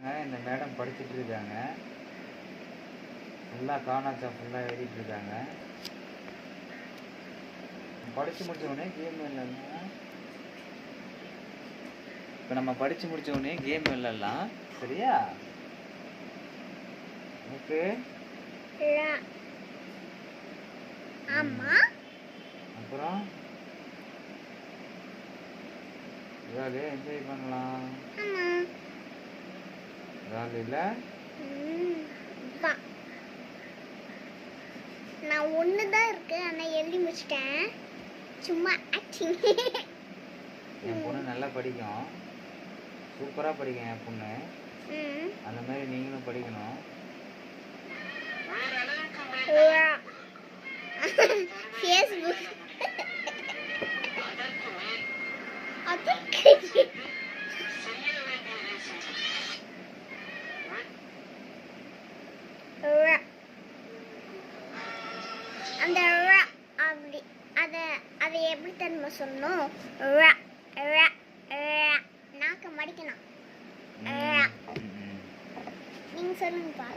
இந்த மேடம் படிச்சுட்டு இருக்காங்க. ஃபுல்லாக காணாச்சா ஃபுல்லாக எழுதிட்டு இருக்காங்க. படித்து முடிச்ச உடனே கேம் விளையாடலாம் இப்போ நம்ம படித்து முடிச்ச உடனே கேம் விளையாடலாம் சரியா? ஓகே. அப்புறம்? என்ஜாய் பண்ணலாம். ஆமா ஜாலியில் ம், வா. நான் ஒன்று தான் இருக்கு ஆனால் எழுதி முடிச்சிட்டேன். சும்மா ஆக்டிங் என் பொண்ணு நல்லா படிக்கும். சூப்பராக படிக்கும் என் பொண்ணு. ம். அந்த மாதிரி நீங்களும் படிக்கணும். ஃபேஸ்புக் அதுக்கு அந்த அப்படி அதை அதை எப்படி தெரியுமா சொல்லணும்? நாக்க மடிக்கணும். நீங்க சொல்லுங்கப்பா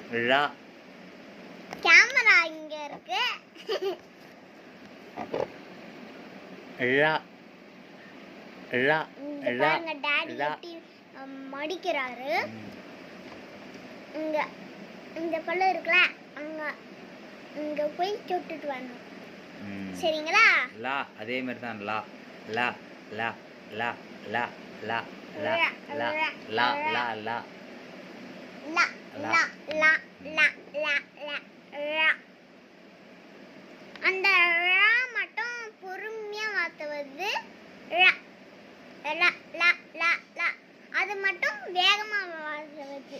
கேமரா இங்க இருக்கு. மடிக்கிறாரு. இங்க. இந்த பல்ல இருக்குல்ல அங்க இங்க போய் தொட்டுட்டு வரணும். சரிங்களா லா அதே மாதிரி தான் லா லா லா லா லா லா லா லா லா லா லா லா லா லா லா லா லா லா அந்த மட்டும் பொறுமையா மாத்துவது ழா லா லா லா லா அது மட்டும் வேகமா வருது.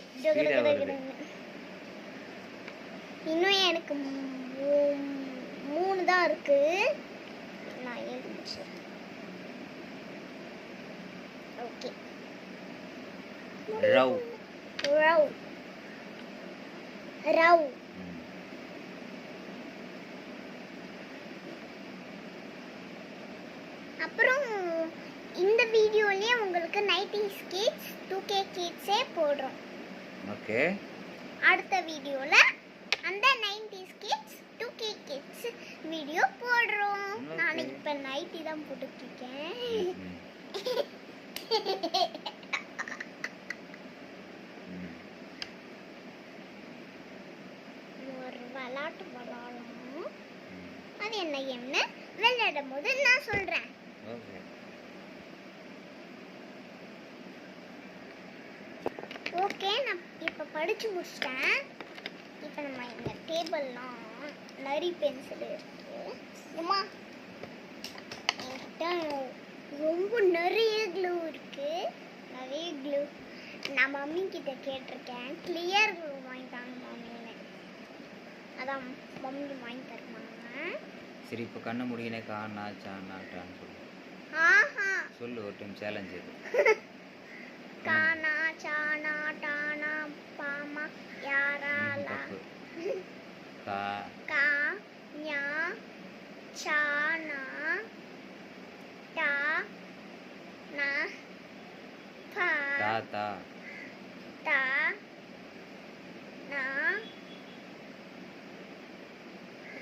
இன்னும் எனக்கு மூணு தான் இருக்கு. நான் எழுதி ஓகே. ரவ். ரவ். ரவ். அப்புறம் இந்த வீடியோலயே உங்களுக்கு நைன்டி கிட்ஸ் டூ கே கிட்ஸே போடுறோம். ஓகே. அடுத்த வீடியோல அந்த nineties kids two K kids video போடுறோம். நான் இப்ப நைட்டி தான். ம். ஒரு விளாட்டு விளாடலாம் ம். அது என்ன கேம்னு விளையாடும் போது நான் சொல்றேன் ஓகே ஓகே நான் இப்போ படிச்சு முடிச்சிட்டேன் இப்போ நம்ம இந்த டேபிள்லாம் நரி பென்சில் இருக்கு. அம்மா என்கிட்ட ரொம்ப நிறைய க்ளூ இருக்கு. நிறைய க்ளூ நான் மம்மி கிட்ட கேட்டிருக்கேன். கிளியர் க்ளூ வாங்கி தாங்க மம்மின்னு அதான் மம்மி வாங்கி தருவாங்க. சரி இப்போ கண்ணை முடியினே காணா சானா டான்னு சொல்லு. ஆஹா. சொல்லு ஒரு டைம் சேலஞ்ச் இது டானா பாமா ம், யாராலா? கா. கா ஞா சானா டா நா பா. தா தா டா நா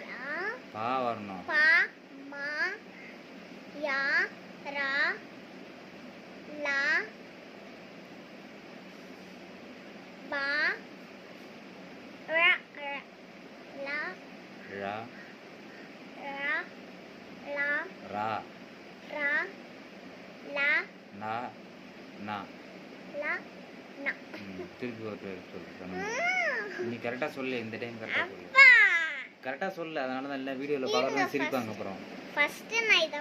யா பா வரணும் பா மா யா ரா லா பா ரா ரா லா ழா ரா லா ரா ரா லா நா நா லா நா திருப்பி ஒரு பேர் சொல்லு நீ கரெக்டாக சொல்லு இந்த டைம் கரெக்டாக சொல்லு. அப்பா. கரெக்டாக சொல்லு அதனால தான் எல்லா வீடியோவில் பார்க்குறது சிரிப்பாங்க அப்புறம். ஃபர்ஸ்ட் நான் இதை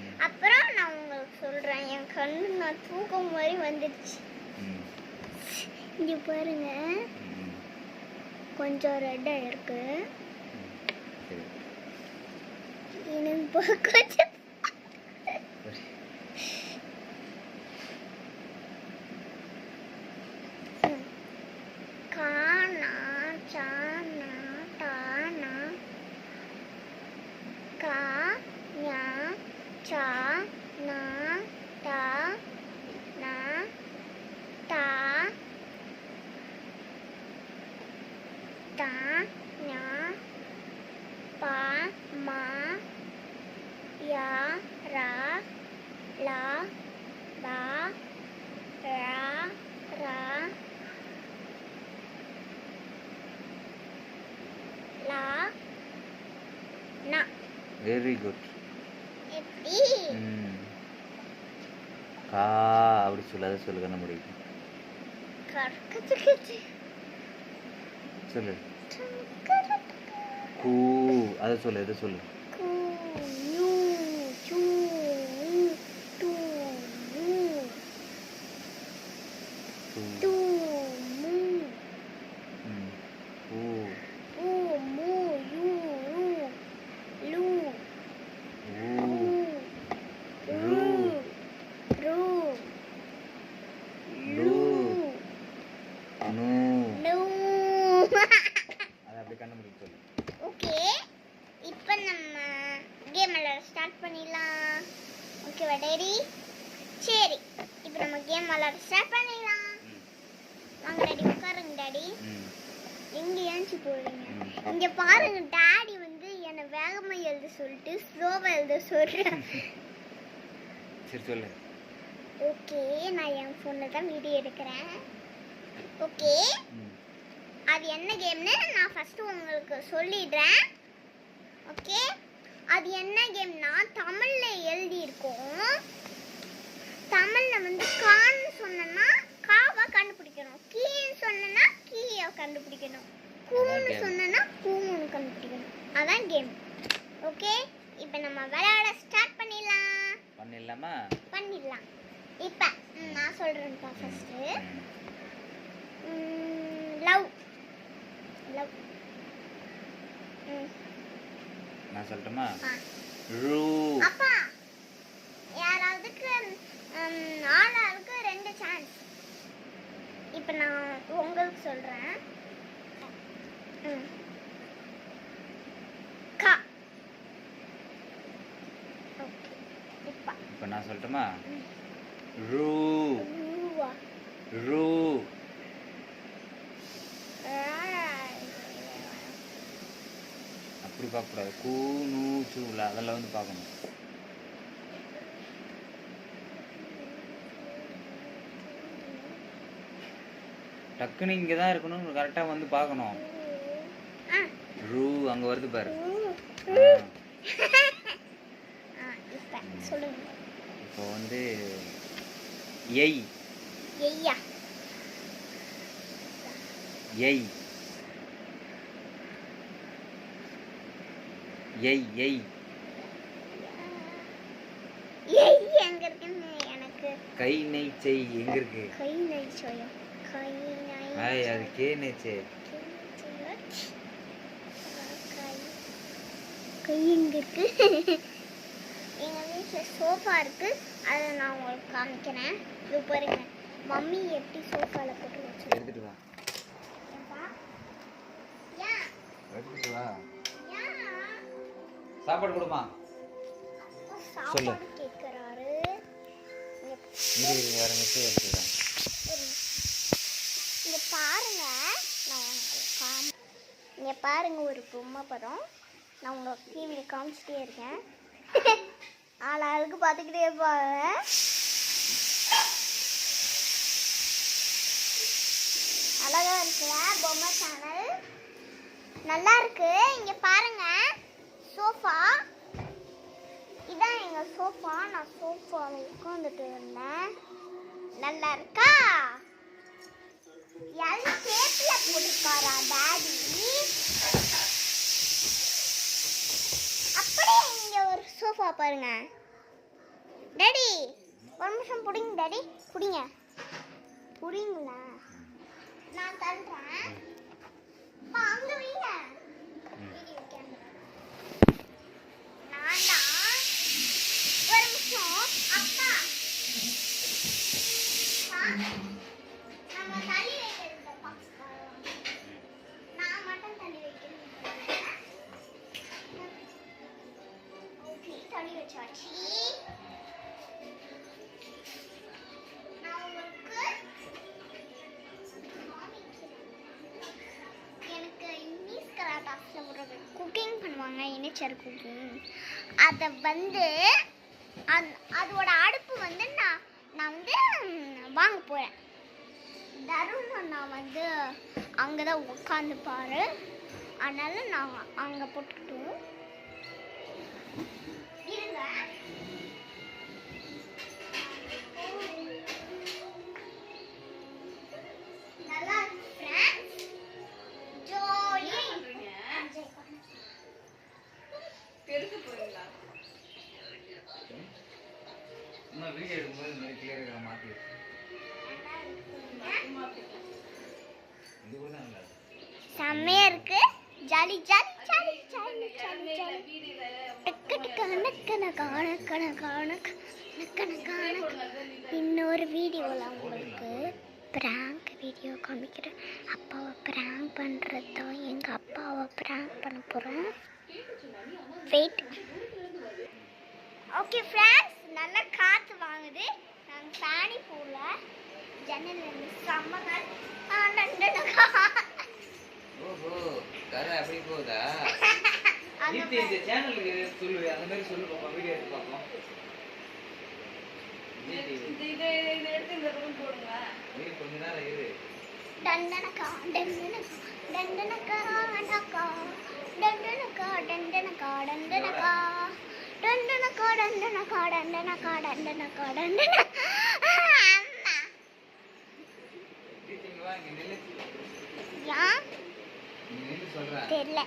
ம். அப்புறம் நான் உங்களுக்கு சொல்றேன். என் கண்ணு நான் தூக்கம் மாதிரி வந்துடுச்சு. இங்க பாருங்க. கொஞ்சம் ரெட்டா இருக்கு. 여기는 벚꽃이 가나 자나 다나. 가냐 자나 다나. 다 다. வெரி குட் கா அப்படி சொல்லாத சொல்லு கண்ண முடியும் சொல்லு. கூ அதை சொல்லு இதை சொல்லு கூ யூ சூ டூ மூ கூ டூ மூ ம் கூ ஊ மூ யூ ரூ லூ ஊ ரூ ரூ லூ. நூ லூ அதை அப்படி கண்ண முடியும் சொல்லு ஓகே இப்போ நம்ம கேம் விளையாட ஸ்டார்ட் பண்ணிடலாம் ஓகேவா டேடி. சரி இப்போ நம்ம கேம் விளையாட ஸ்டார்ட் பண்ணிடலாம். வாங்க டாடி உட்காருங்க டாடி. எங்க ஏஞ்சி போறீங்க? ம். இங்க பாருங்க டாடி வந்து என்னை வேகமா எழுத சொல்லிட்டு ஸ்லோவா எழுத சொல்றேன் சரி சொல்லு. ஓகே நான் என் ஃபோனில் தான் வீடியோ எடுக்கிறேன். ஓகே. அது என்ன கேம்னு நான் ஃபர்ஸ்ட் உங்களுக்கு சொல்லிடுறேன். ஓகே? அது என்ன கேம்னா தமிழ்ல எழுதி இருக்கும் தமிழ்ல வந்து கான்னு சொன்னேன்னா காவா கண்டுபிடிக்கணும். கீன்னு சொன்னேன்னா கீயை கண்டுபிடிக்கணும். கூன்னு. சொன்னேன்னா கூன்னு கண்டுபிடிக்கணும். அதான் கேம். ஓகே? இப்போ நம்ம விளையாட ஸ்டார்ட் பண்ணிடலாம். பண்ணிடலாமா? பண்ணிடலாம். இப்போ நான் சொல்றேன்ப்பா ஃபர்ஸ்ட் ம் லவ். லவ். ம். நான் சொல்லட்டுமா? ரூ. அப்பா யாராவதுக்கு ம், ஆளாளுக்கு ரெண்டு சான்ஸ் இப்போ நான் உங்களுக்கு சொல்கிறேன் கா. இப்போ. நான் சொல்லட்டுமா. ரூ. ரூ. அப்படி பார்க்கக்கூடாது. கூ நூ சூல அதெல்லாம் வந்து பார்க்கணும். டக்குன்னு இங்கே தான் இருக்கணும் கரெக்டாக வந்து பார்க்கணும். ரூ அங்கே வருது பாரு. இப்போ வந்து எய் ஐயா எய் எய் எய் எங்க இருக்குன்னு எனக்கு? கை நெய் செய் எங்க இருக்கு? கை நை சொயம் கை நை ஆய் அது கே நெய்ச்சே கை எங்க இருக்கு? எங்க வீட்டுல சோஃபா இருக்கு. அதை நான் உங்களுக்கு காமிக்கிறேன். இது பாருங்க. மம்மி எப்படி சோஃபால போட்டு வச்சிருக்கோம் எடுத்துட்டு வா. எடுத்துட்டு வா. சாப்பாடு கொடுமா. சொல்லு. சாப்பாடு கேட்குறாரு இரு இரு வேற மெசேஜ் எடுத்துக்கிறேன் இங்க பாருங்க. நான் இங்க பாருங்க ஒரு பொம்மை படம். நான் உங்களுக்கு டிவியில் காமிச்சிட்டே இருக்கேன். ஆளாளுக்கு பார்த்துக்கிட்டே இருப்பாங்க. அழகா இருக்குல்ல பொம்மை சேனல் நல்லா இருக்கு. இங்க பாருங்க. சோஃபா? இதான் எங்க சோஃபா. நான் சோஃபாவில் உட்காந்துட்டு இருந்தேன். நல்லா இருக்கா? எல் ஷேப்ல போட்டிருக்காரா டேடி? அப்படியே இங்கே ஒரு சோஃபா பாருங்க. டேடி ஒரு நிமிஷம் பிடிங்க டேடி. பிடிங்க. புடிங்களா? நான் தள்ளுறேன். அங்கே வைங்க வீடியோ கேமரா வேண்டாம். ஒரு நிமிஷம் அப்பா. மினிச்சர் குக்கிங் அதை வந்து அந் அதோட அடுப்பு வந்து நான் நான் வந்து வாங்க போகிறேன் தருண் நான் வந்து அங்கே தான் உட்காந்துப்பாரு அதனால நான் அங்கே போட்டு செம்மையா இருக்கு. Jolly jolly jolly jolly jolly jolly. காண கண காண இன்னொரு வீடியோவில் உங்களுக்கு ப்ராங்க் வீடியோ காமிக்கிறேன். அப்பாவை ப்ராங்க் பண்ணுறது எங்கள் அப்பாவை ப்ராங்க் பண்ண போகிறேன் வெயிட் ஓகே ஃப்ரெண்ட்ஸ் நல்லா காற்று வாங்குது. நாங்கள் சாணி போல. ஜன்னல் செம்ம ஓஹோ கதை அப்படி போகுதா? நீத்தி இந்த சேனலுக்கு சொல்லு அந்த மாதிரி சொல்லு பாப்போம் வீடியோ எடுத்து பார்ப்போம். கொஞ்ச நேரம் இரு. தண்டனக்கா தண்டனக்கா தெரியல.